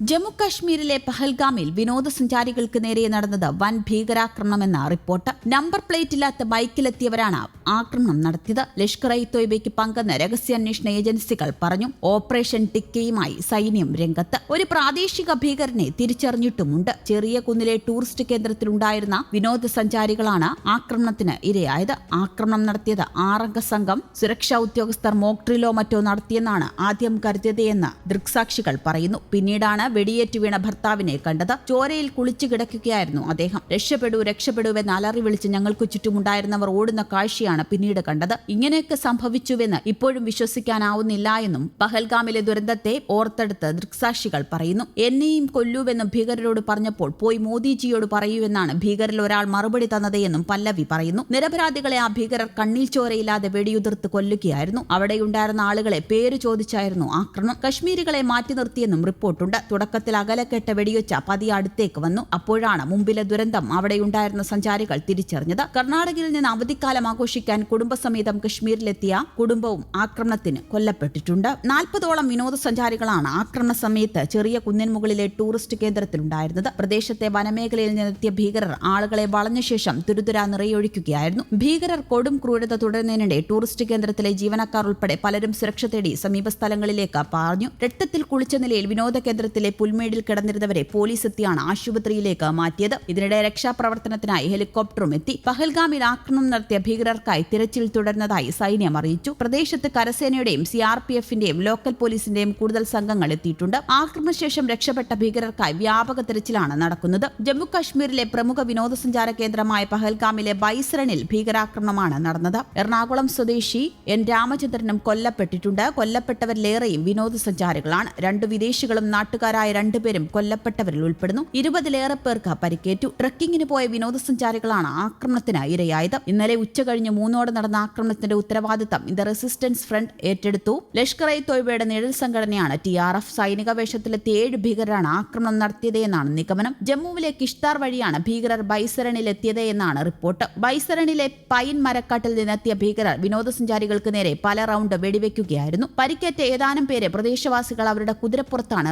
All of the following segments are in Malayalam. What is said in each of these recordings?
ജമ്മു കാശ്മീരിലെ പഹൽഗാമിൽ വിനോദസഞ്ചാരികൾക്ക് നേരെ നടന്നത് വൻ ഭീകരാക്രമണമെന്ന റിപ്പോർട്ട്. നമ്പർ പ്ലേറ്റ് ഇല്ലാത്ത ബൈക്കിലെത്തിയവരാണ് ആക്രമണം നടത്തിയത്. ലഷ്കർ ഇ തോയ്ബയ്ക്ക് പങ്കെന്ന് രഹസ്യാന്വേഷണ ഏജൻസികൾ പറഞ്ഞു. ഓപ്പറേഷൻ ടിക്കയുമായി സൈന്യം രംഗത്ത്. ഒരു പ്രാദേശിക ഭീകരനെ തിരിച്ചറിഞ്ഞിട്ടുമുണ്ട്. ചെറിയ കുന്നിലെ ടൂറിസ്റ്റ് കേന്ദ്രത്തിലുണ്ടായിരുന്ന വിനോദസഞ്ചാരികളാണ് ആക്രമണത്തിന് ഇരയായത്. ആക്രമണം നടത്തിയത് ആറംഗ സംഘം. സുരക്ഷാ ഉദ്യോഗസ്ഥർ മോക്ട്രിലോ മറ്റോ നടത്തിയെന്നാണ് ആദ്യം കരുതിയതെന്ന് ദൃക്സാക്ഷികൾ പറയുന്നു. പിന്നീടാണ് വെടിയേറ്റ് വീണ ഭർത്താവിനെ കണ്ടത് ചോരയിൽ കുളിച്ചു കിടക്കുകയായിരുന്നു അദ്ദേഹം. രക്ഷപ്പെടൂ രക്ഷപ്പെടൂവെന്ന് അലറി വിളിച്ച് ഞങ്ങൾക്ക് ചുറ്റുമുണ്ടായിരുന്നവർ ഓടുന്ന കാഴ്ചയാണ് പിന്നീട് കണ്ടത്. ഇങ്ങനെയൊക്കെ സംഭവിച്ചുവെന്ന് ഇപ്പോഴും വിശ്വസിക്കാനാവുന്നില്ല എന്നും പഹൽഗാമിലെ ദുരന്തത്തെ ഓർത്തെടുത്ത് ദൃക്സാക്ഷികൾ പറയുന്നു. എന്നെയും കൊല്ലൂവെന്ന് ഭീകരരോട് പറഞ്ഞപ്പോൾ പോയി മോദിജിയോട് പറയൂവെന്നാണ് ഭീകരിൽ ഒരാൾ മറുപടി തന്നതെന്നും പല്ലവി പറയുന്നു. നിരപരാധികളെ ആ ഭീകരർ കണ്ണിൽ ചോരയില്ലാതെ വെടിയുതിർത്ത് കൊല്ലുകയായിരുന്നു. അവിടെയുണ്ടായിരുന്ന ആളുകളെ പേര് ചോദിച്ചായിരുന്നു ആക്രമണം. കശ്മീരികളെ മാറ്റി നിർത്തിയെന്നും റിപ്പോർട്ടുണ്ട്. തുടക്കത്തിൽ അകലക്കെട്ട വെടിയൊച്ച പതിയെ അടുത്തേക്ക് വന്നു. അപ്പോഴാണ് മുമ്പിലെ ദുരന്തം അവിടെയുണ്ടായിരുന്ന സഞ്ചാരികൾ തിരിച്ചറിഞ്ഞത്. കർണാടകയിൽ നിന്ന് അവധിക്കാലം ആഘോഷിക്കാൻ കുടുംബസമേതം കശ്മീരിലെത്തിയ കുടുംബവും ആക്രമണത്തിന് കൊല്ലപ്പെട്ടിട്ടുണ്ട്. നാൽപ്പതോളം വിനോദസഞ്ചാരികളാണ് ആക്രമണ സമയത്ത് ചെറിയ കുന്നിൻ മുകളിലെ ടൂറിസ്റ്റ് കേന്ദ്രത്തിലുണ്ടായിരുന്നത്. പ്രദേശത്തെ വനമേഖലയിൽ നിന്നെത്തിയ ഭീകരർ ആളുകളെ വളഞ്ഞ ശേഷം തുരുതുര നിറയൊഴിക്കുകയായിരുന്നു. ഭീകരർ കൊടും ക്രൂരത തുടരുന്നതിനിടെ ടൂറിസ്റ്റ് കേന്ദ്രത്തിലെ ജീവനക്കാർ ഉൾപ്പെടെ പലരും സുരക്ഷ തേടി സമീപ സ്ഥലങ്ങളിലേക്ക് പാഞ്ഞു. രക്തത്തിൽ കുളിച്ച നിലയിൽ വിനോദ കേന്ദ്രത്തിലെ പുൽമേടിൽ കിടന്നിരുന്നവരെ പോലീസ് എത്തിയാണ് ആശുപത്രിയിലേക്ക് മാറ്റിയത്. ഇതിനിടെ രക്ഷാപ്രവർത്തനത്തിനായി ഹെലികോപ്റ്ററും എത്തി. പഹൽഗാമിൽ ആക്രമണം നടത്തിയ ഭീകരർക്കായി തിരച്ചിൽ തുടർന്നതായി സൈന്യം അറിയിച്ചു. പ്രദേശത്ത് കരസേനയുടെയും സി ആർ പി എഫിന്റെയും ലോക്കൽ പോലീസിന്റെയും കൂടുതൽ സംഘങ്ങൾ എത്തിയിട്ടുണ്ട്. ആക്രമണശേഷം രക്ഷപ്പെട്ട ഭീകരർക്കായി വ്യാപക തിരച്ചിലാണ് നടക്കുന്നത്. ജമ്മുകാശ്മീരിലെ പ്രമുഖ വിനോദസഞ്ചാര കേന്ദ്രമായ പഹൽഗാമിലെ ബൈസറണിൽ ഭീകരാക്രമണമാണ് നടന്നത്. എറണാകുളം സ്വദേശി എൻ രാമചന്ദ്രനും കൊല്ലപ്പെട്ടിട്ടുണ്ട്. കൊല്ലപ്പെട്ടവരിലേറെയും വിനോദസഞ്ചാരികളാണ്. രണ്ട് വിദേശികളും നാട്ടുകാരായ രണ്ടുപേരും കൊല്ലപ്പെട്ടവരിൽ ഉൾപ്പെടുന്നു. ഇരുപതിലേറെ പേർക്ക് പരിക്കേറ്റു. ട്രക്കിങ്ങിന് പോയ വിനോദസഞ്ചാരികളാണ് ആക്രമണത്തിന് ഇരയായത്. ഇന്നലെ ഉച്ചകഴിഞ്ഞ് മൂന്നോടെ നടന്ന ആക്രമണത്തിന്റെ ഉത്തരവാദിത്തം ഇത് റെസിസ്റ്റൻസ് ഫ്രണ്ട് ഏറ്റെടുത്തു. ലഷ്കർ ഇ തോയ്ബയുടെ നിഴൽ സംഘടനയാണ് ടി ആർ എഫ് സൈനിക വേഷത്തിലെത്തിയ ഏഴ് ഭീകരരാണ് ആക്രമണം നടത്തിയതെന്നാണ് നിഗമനം. ജമ്മുവിലെ കിഷ്താർ വഴിയാണ് ഭീകരർ ബൈസരണിൽ എത്തിയത് എന്നാണ് റിപ്പോർട്ട്. ബൈസരണിലെ പൈൻ മരക്കാട്ടിൽ നിന്നെത്തിയ ഭീകരർ വിനോദസഞ്ചാരികൾക്ക് നേരെ പല റൗണ്ട് വെടിവെക്കുകയായിരുന്നു. പരിക്കേറ്റ ഏതാനും പേരെ പ്രദേശവാസികൾ അവരുടെ കുതിരപ്പുറത്താണ്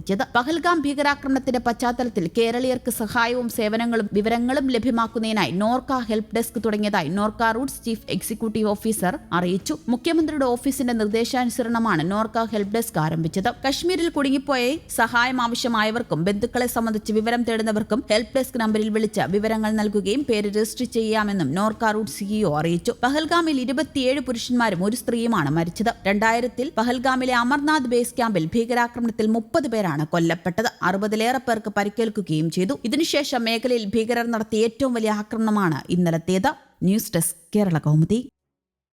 റോഡിലെത്തിച്ചത് പഹൽഗാം ഭീകരാക്രമണത്തിന്റെ പശ്ചാത്തലത്തിൽ കേരളീയർക്ക് സഹായവും സേവനങ്ങളും വിവരങ്ങളും ലഭ്യമാക്കുന്നതിനായി നോർക്ക ഹെൽപ്പ് ഡെസ്ക് തുടങ്ങിയതായി NORKA roots chief executive officer അറിയിച്ചു. മുഖ്യമന്ത്രിയുടെ ഓഫീസിന്റെ നിർദ്ദേശാനുസരണമാണ് നോർക്ക ഹെൽപ്പ് ഡെസ്ക് ആരംഭിച്ചത്. കശ്മീരിൽ കുടുങ്ങിപ്പോയ സഹായം ആവശ്യമായവർക്കും ബന്ധുക്കളെ സംബന്ധിച്ച് വിവരം തേടുന്നവർക്കും ഹെൽപ്പ് ഡെസ്ക് നമ്പറിൽ വിളിച്ച് വിവരങ്ങൾ നൽകുകയും പേര് രജിസ്റ്റർ ചെയ്യാമെന്നും നോർക്ക റൂട്ട് സിഇഒ അറിയിച്ചു. പഹൽഗാമിൽ ഇരുപത്തിയേഴ് പുരുഷന്മാരും ഒരു സ്ത്രീയുമാണ് മരിച്ചത്. രണ്ടായിരത്തിൽ പഹൽഗാമിലെ അമർനാഥ് ബേസ് ക്യാമ്പിൽ ഭീകരാക്രമണത്തിൽ മുപ്പത് പേരാണ് കൊല്ലപ്പെട്ടത്. അറുപതിലേറെ പേർക്ക് പരിക്കേൽക്കുകയും ചെയ്തു. ഇതിനുശേഷം മേഖലയിൽ ഭീകരർ നടത്തിയ ഏറ്റവും വലിയ ആക്രമണമാണ് ഇന്നലത്തേത്. News desk Kerala Kaumudi.